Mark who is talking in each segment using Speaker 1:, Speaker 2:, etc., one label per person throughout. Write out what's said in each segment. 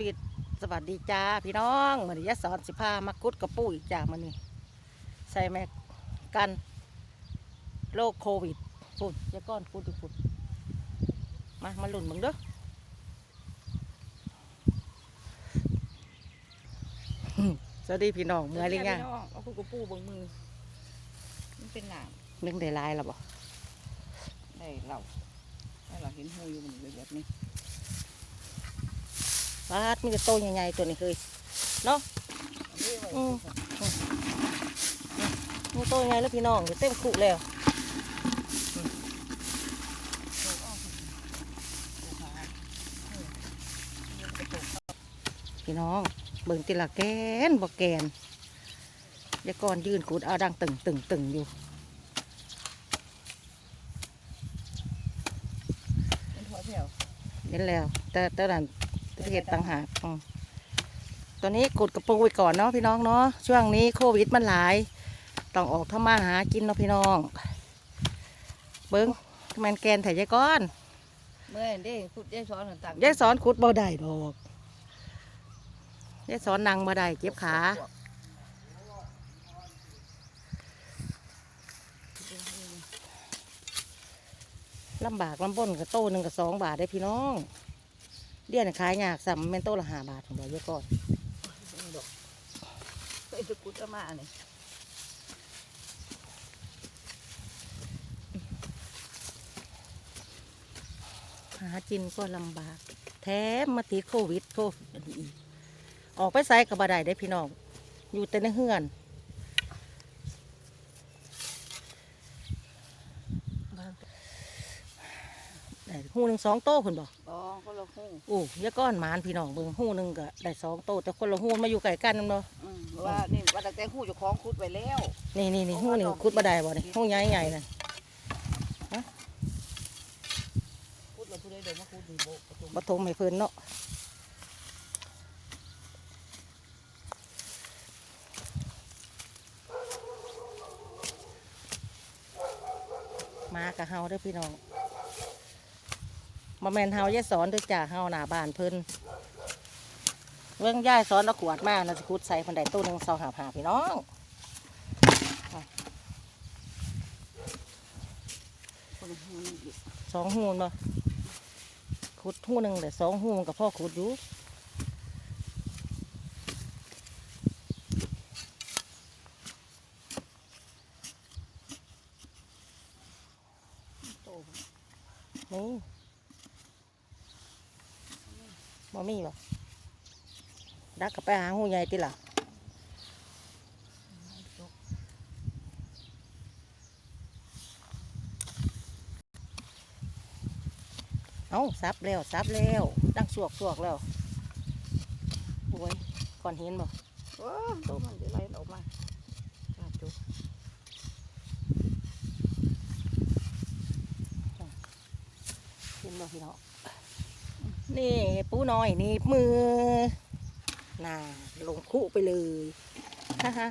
Speaker 1: บีสวัสดีจ้าพี่น้องมันนี้ยะสอนสิพามากุดกระปูอีกจ้ามันนี่ใส่แม็กกันโรคโควิดฝุ่นยะก้อนกุดอีกฝุ่นมามาหลุนมึงเด้ออืมสวัสดีพี่น้องเมื่อยหรือยัง
Speaker 2: เอาคู่กับปูเบงมือมันเป็นหนาม
Speaker 1: นึ่งได้ลายแล้วบ่
Speaker 2: ได้เราให้เราเห็นหูอยู่มันเลยแบบนี้
Speaker 1: ปาดมีแต่โตใหญ่ๆตัวนี้เคยเนาะ
Speaker 2: อันนี้ไว้
Speaker 1: อืมมีโตใหญ่แล้วพี่น้องเดี๋ยวเต็มคุแล้วพี่น้องเบิ่งติละแกนบ่แกนเดี๋ยวก่อนยืนขูดเอาดังตึงตึงตึงอยู่
Speaker 2: เห็
Speaker 1: นแล้วแต่แต่นั้น เทศต่างหากอืมตอนนี้ขูดกระปูไว้ก่อนเนาะพี่น้องเนาะช่วงนี้โควิดมันหลาย ต้องออกทำมาหากินเนาะพี่น้อง เบิ้งแมนแกนถ่ายยายก้อน
Speaker 2: เมื่อเด้คุดยายซ้อนต่างๆ
Speaker 1: ยายสอนขุดบ่ได้ดอกยายสอนนั่งบ่ได้เจ็บขาลำบากลำบนกับโตหนึ่งกับสองบาทได้พี่น้อง เดี๋ยนขายยากสัมเป็นโตละห้าบาทของเราเยอะก่อน
Speaker 2: ไปจะคุดเอามาเนี่ย
Speaker 1: หากินก็ลำบาก แถมมาติดโควิดโควิดอันนี้อีกออกไปไสกับบาได้ได้พี่น้อง อยู่แต่ในเฮือนได้หูหนึ่งสองโต้คุณบอก โอ้ยะก้อนหมานพี่น้องเบิ่งหูหนึ่งก็ได้สองโต้แต่คนละหูมาอยู่ไกลกันนั่นเนาะ
Speaker 2: อืมว่านี่ว่าตั้งแต่หูเจะคล้าของคุดไว้แล้ว
Speaker 1: นี่นี่นี่หูนี่คุดบ่ได้บ่นี่หูใหญ่ใหญ่น่ะ
Speaker 2: คุดเราผู้ใดเดินมาคุดดีโบประตู
Speaker 1: บ่ทมให้เพิ่นเนาะมากับเฮาเด้อพี่น้อง มาแมนเฮายายสอนด้อจ้าเฮาหน้าบ้านเพิ่นเรื่องย่ายสอนเอาขวดมาน่ะสิขุดใส่พันไดตู้หนึงสองหาหาพี่น้องสองหูนบ่ขุดหูหนึ่งแต่สองหูมันกับพ่อขุดอยู่นี่ บ่มีบ่ดักกับไปหาหูใหญ่ติล่ะเอาซับแล้วซับแล้วดังสวกสวกแล้วโอ้ยก่อนเห็นบ่
Speaker 2: ว้าโตมันจะไหลออกมาจ้าจุ
Speaker 1: เห็นบ่พี่น้อง นี่ปูน้อยนี่มือน่าลงคู่ไปเลยฮ่าฮ่า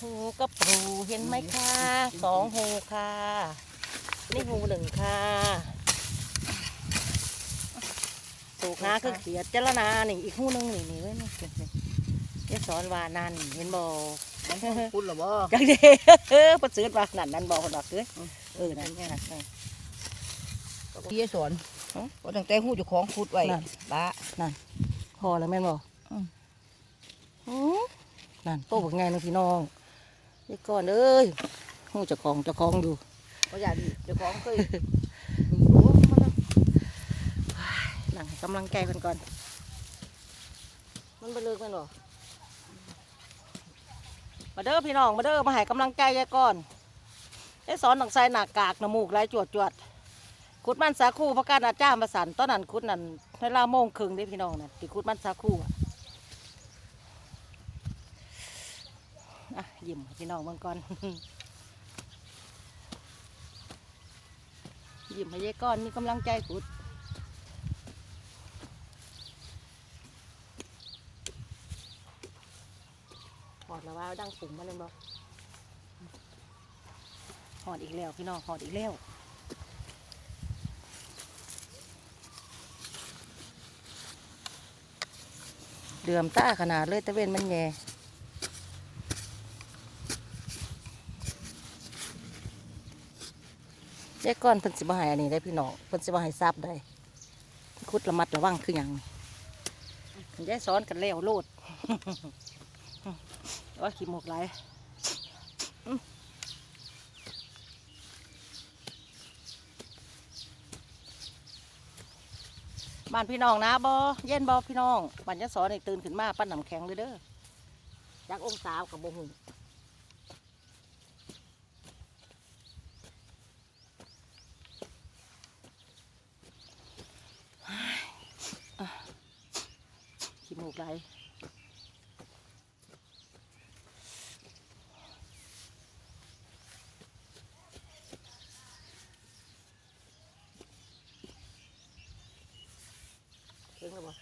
Speaker 1: หูกระปูเห็นไหมคะสองหูค่ะ นี่หูหนึ่งค่ะสูกหาคือเขียดเจรนานี่อีกหูหนึ่งนี่นี่เว้ยนี่นี่นี่ยายสอนว่านั่นเห็นบ่
Speaker 2: คุดหรอบ่
Speaker 1: จังเด้อประเสริฐว่านั่นนั่นบอกคนดอกเด้อ เออนั่นนั่นนั่น
Speaker 2: พี่สอน
Speaker 1: ฮะ
Speaker 2: ว่าตั้งแต่หูเจะคล้าของคุดไว้
Speaker 1: นั่นพอแล้วแม่นบ
Speaker 2: อืม
Speaker 1: อืมนั่นโตบักไงนึงพี่น้องนี่ก่อนเอ้ยหูเจะคลองจะคลองอยู่
Speaker 2: เพระอย่างนี้เจะคล้าของเคยโอ้มันน่ะ
Speaker 1: นั่งให้กำลังใจกันก่อน มันไปเลิกแม่นบ่มาเด้อพี่น้องมาเด้อมาให้กำลังใจยายก่อน ไอ้สอนหนังใส่หน้ากากน้ำมูกไหลจวดจวดขุดมันสาคูพระการอาจารย์มาสันตอนนั้นขุดนั่นในลาโมงครึ่งเด้พี่น้องน่ะที่ขุดมันสาคูอะอะยิ้มให้พี่น้องมันก่อน ยิ้มให้ยายก้อนมีกำลังใจขุดหอดแล้วว่าดังปุ่มมาเลยบ่ห อดอีกแล้ว พี่น้องหอดอีกแล้วเดือมต้าขนาดเลยตะเวนมันแย่ยายก้อนเพิ่นสิบหายอันนี้ได้พี่น้องเพิ่นสิบหายทราบได้คุดระมัดระวังคืออยัางยายซ้อนกันแล้วโลดว่าขี่หมกไร บ้านพี่น้องนะบอเย็นบอพี่น้องบ้านยายสอนนี่ตื่นขึ้นมาปั้นน้ำแข็งเลยเด้อจากองศากับบงหูอ่นขี้หมกไหลาย ถึงแล้วบ่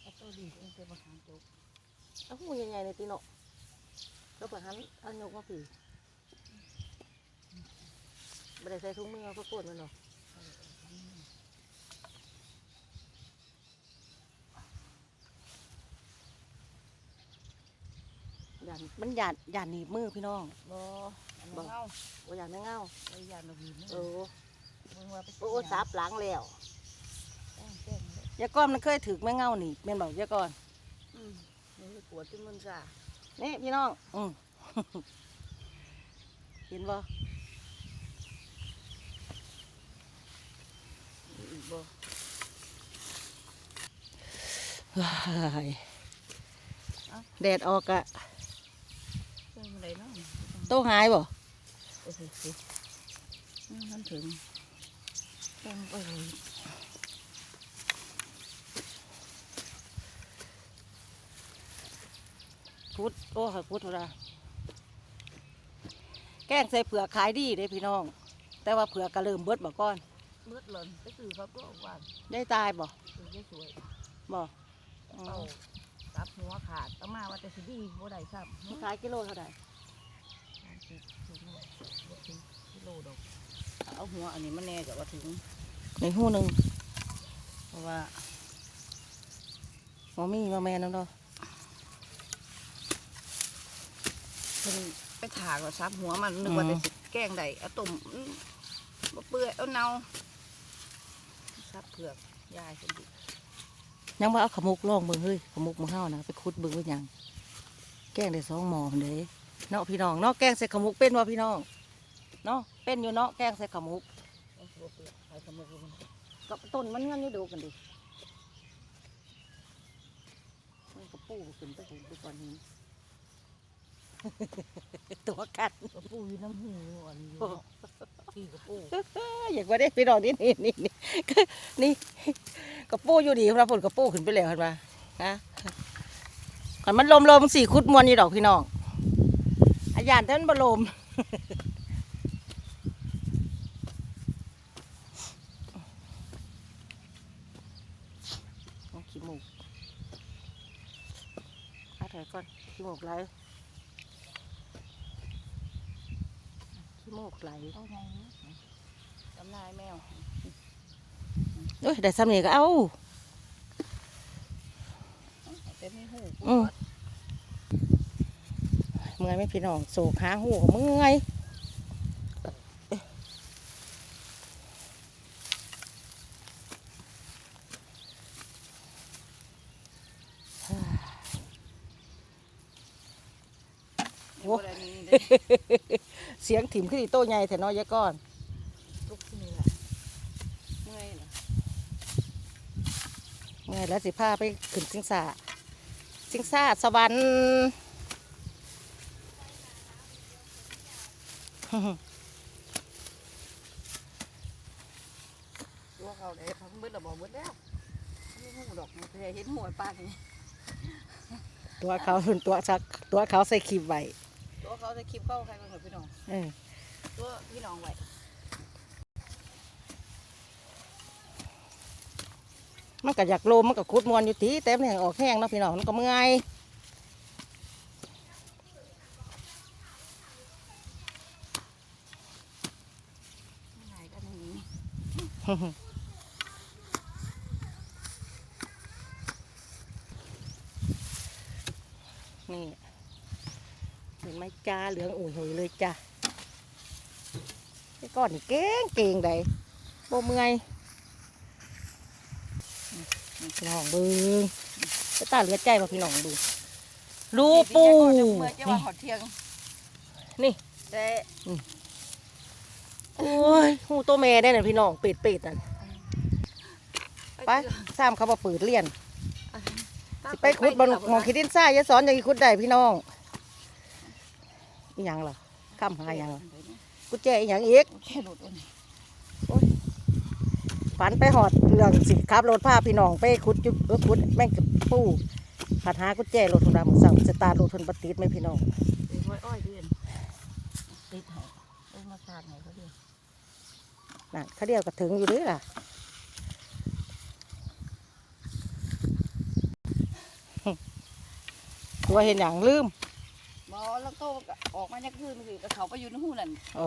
Speaker 2: เอา ตัวดีเองเป็นประธานจุก
Speaker 1: เอาหูใหญ่ๆในตีเนาะแล้วเปิดหันเอายกมาผีไม่ได้ใส่ถุงมือเอาก็กดมันเนาะหยานมันหยาดหยาดหนีบมือพี่น้อง
Speaker 2: บ่อัน
Speaker 1: บ่
Speaker 2: นี้เงา
Speaker 1: ว่าหยาดไม่เงา
Speaker 2: ไอ้ยานเราบีบ
Speaker 1: เออ
Speaker 2: มึงว่าไป
Speaker 1: โอ้ซับหล้างแล้ว
Speaker 2: แป้ง แป้งเลย
Speaker 1: ยาก้อนมันเคยถือไม่เงาหนีบแม่นบอกยาก้อน
Speaker 2: อืมนี่ปวดที่มันซ่า
Speaker 1: นี่พี่น้องอืมเห็นบ่
Speaker 2: อีกบ่
Speaker 1: เฮ้ยแดดออกอะ
Speaker 2: เรื่องอะไรเนาะ
Speaker 1: โตหายบ่
Speaker 2: โอ้โหนั่นถึงแป้งโอ้ย
Speaker 1: พุดโอ้ยพุดเท่าไรแกงใส่เผือกขายดีเด้พี่น้อง แต่ว่าเผือกก็เริ่มเบิดบ่ก่อน
Speaker 2: มืดหล่นไปซื้อเขาก็ว่า
Speaker 1: ได้ตายบ่
Speaker 2: ซื้อได้สวย
Speaker 1: บ่
Speaker 2: เอาตับหัวขาดเอามาว่าแต่สิดีบ่ได้ซ้ำ
Speaker 1: มันขายกิโลเท่าไหร่
Speaker 2: สิบสิบโลบ่ถึงกิโลดอกเอาหัวอันนี้มันแน่กับว่าถึง
Speaker 1: ในหูหนึ่ง
Speaker 2: เพราะว่า
Speaker 1: หมอมีมาแม่น้ำเนาะ
Speaker 2: มันไปถากว่าซับหัวมันนึกว่าจะสิแกล้งได้เอาตุ่มอื้อบ่เปื่อยเอาเนาซับเผือกยายคนดิ
Speaker 1: ยังว่าเอาขมุกล่องเบิ่งเฮ้ยขมุกมือเฮานะไปขุดเบิ่งว่าหยังแกงได้สองหม้อพุ่นเด้เนาะพี่น้องเนาะแกงใส่ขมุกเป็นบ่พี่น้องเนาะเป็นอยู่เนาะแกงใส่ขมุก
Speaker 2: เอาบ่เปื่อยใส่ขมุกลง
Speaker 1: กับต้นมันงั้นนี่ดูกันดิมันก็ปูขึ้นไปหูไปก่อนนี้ ตัวกัด
Speaker 2: กระปูอยู่น้ำหูอันนี้อยู่เนาะพี่กระปู
Speaker 1: อยากว่าได้พี่น้องนี่นี่นี่นี่นี่กระปูอยู่ดีครับผลกระปูขึ้นไปแล้วเห็นปะฮะขันมันลมลมสี่คุดมวนนี่ดอกพี่น้องอาญานท่านบลมเอาขี้หมูกเอาถอยก่อนขี้หมูกไหลขี้หมู กไหล
Speaker 2: เอาไงจำนายแมว
Speaker 1: เอ้ยได้ซ้ำนี่ก็เอา
Speaker 2: เต็มให้หู
Speaker 1: อืมเมื่อยไหม่พี่น้องโศกหาหูก็เมื่อยโอ้
Speaker 2: โอ้ยนี่เด้
Speaker 1: เสียงถิ่มขึ้นอีโต้ใหญ่แต่น้อยยะก้อน
Speaker 2: ลุกขึ้นนี่แหละเมื่อยนะ
Speaker 1: เมื่อยแล้วสิพาไปขึ้นสิงสาสิงสาสวรรค์
Speaker 2: ตัวเขาได้พังเบิดระบอกเบิดแล้วไม่หูดอกมันเคยเห็นหัวปลาอย่างนี้
Speaker 1: ตัวเขาตัวชักตัวเขาใส่ขีบไว้
Speaker 2: ตัวเขาจะคลิปเข้าใครบ้างเหรอพี่น้อง
Speaker 1: เออ
Speaker 2: ตัวพี่น้องไว้
Speaker 1: มันก็อยากโลมมันก็คุดมวนอยู่ตีเต็มเนี่ยออกแห้งเนาะพี่น้องมันก็เมื่อย
Speaker 2: ไม่ไหนกันอย่างนี้
Speaker 1: จ้าเหลืองอุ่ยหุยเลยจ้าไอ้ก้อนนี่เก่งเก่งใดโบเมื่อยพี่น้องเบิ้งไปตาเหลือใจมาพี่น้องดูรูปู
Speaker 2: เมื่อจะว่า
Speaker 1: นี่
Speaker 2: หอดเที่ยง
Speaker 1: นี่
Speaker 2: แต่
Speaker 1: โอ้ยหูโตแม่ได้น่ะพี่น้องเป็ดเป็ดนั่นไปซ้ำเขามาเปิดเรียนสิไปขุดบนหมองคิดดินทรายอยาสอนอย่างนี้ขุดได้พี่น้อง อีหยังล่ะคำหาหยังล่ะกุญแจอีหยังอีก
Speaker 2: แค่หลุดวันนี้
Speaker 1: ฝันไปหอดเรื่องสิขับรถพาพี่น้องไปขุดจุดเออขุดแม่งกับปูผัดหากุญแจรถทุนดำมือสั่งสตาร์ทรถทุนบัติดไหมพี่น้อง
Speaker 2: ตีห้อยอ้อยเดือนติดให้เอามาสาดให้เขาเดือน
Speaker 1: นั่นเขาเดียวก็ถึงอยู่เด้วยล่ะตัวเห็นอย่างลืม
Speaker 2: บอแล้วก็ออกมาจากคืนคือแต่เขาไปอยู่ในหูนั่น
Speaker 1: โอ้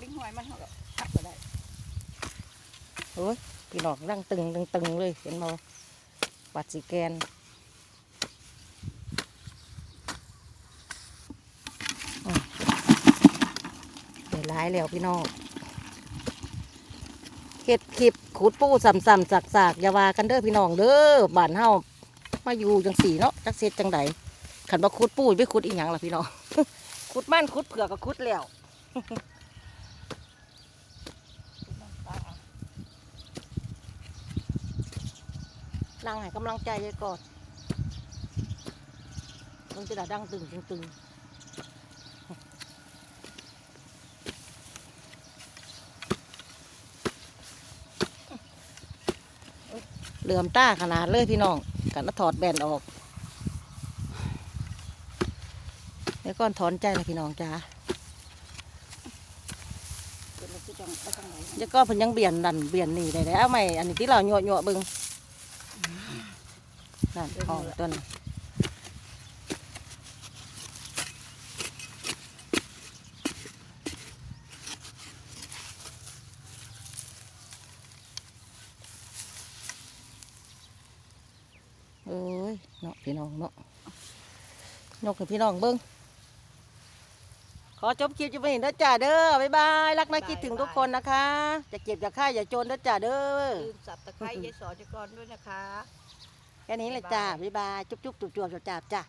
Speaker 2: ปิ้งหอยมันเขาก็ทับก็ได้
Speaker 1: โอ้ยพี่น้องร่างตึงตึงตึงเลยเห็นบ่ปัดสีแกนอืมเดี๋ยวร้ายแล้วพี่น้องเฮ็ดคลิปขุดปูสัมสัมสักสากๆอย่าว่ากันเด้อพี่น้องเด้อบ้านเฮามาอยู่จังสีเนาะจักเสร็จจังใด ขันบ่ขุดปูไปขุดอีหยังล่ะพี่น้องขุดมันขุดเผือกก็ขุดแล้วนั่งให้กำลังใจยายก่อนมันจะด่าดังตึงตึงตึงเหลื่อมตาขนาดเลยพี่น้องกันถอดแบนออก เดี๋ยวก่อนถอนใจเลยพี่น้องจ้า
Speaker 2: เป็นมันจะจังไปทางไหน
Speaker 1: เดี๋ยวก็เพิ่นยังเบียนดันเบียนนี่ได้แล้วไหมอันนี้ที่เราโยโย่ๆเบึงนั่นออกต้นนเอ้ยเนาะพี่น้องเนาะนกให้พี่น้องเบิ้ง ขอจบคลิปจะไปเห็นเด้อจ้าเด้อบ๊ายบายรักนะคิดถึงทุกคนนะคะจะเก็บอย่าฆ่าอย่าจนเด้อจ้าเด้อ
Speaker 2: ลืมสับตะไคร้ยายสอนจะกรด้วยนะคะ
Speaker 1: แค่นี้เลยจ้าบ๊ายบายจุ๊บจุ๊บจุ๊บจุ๊บจุ๊บจ้าจ้า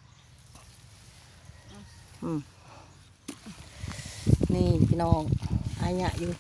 Speaker 1: อืมนี่พี่น้องอายะอยู่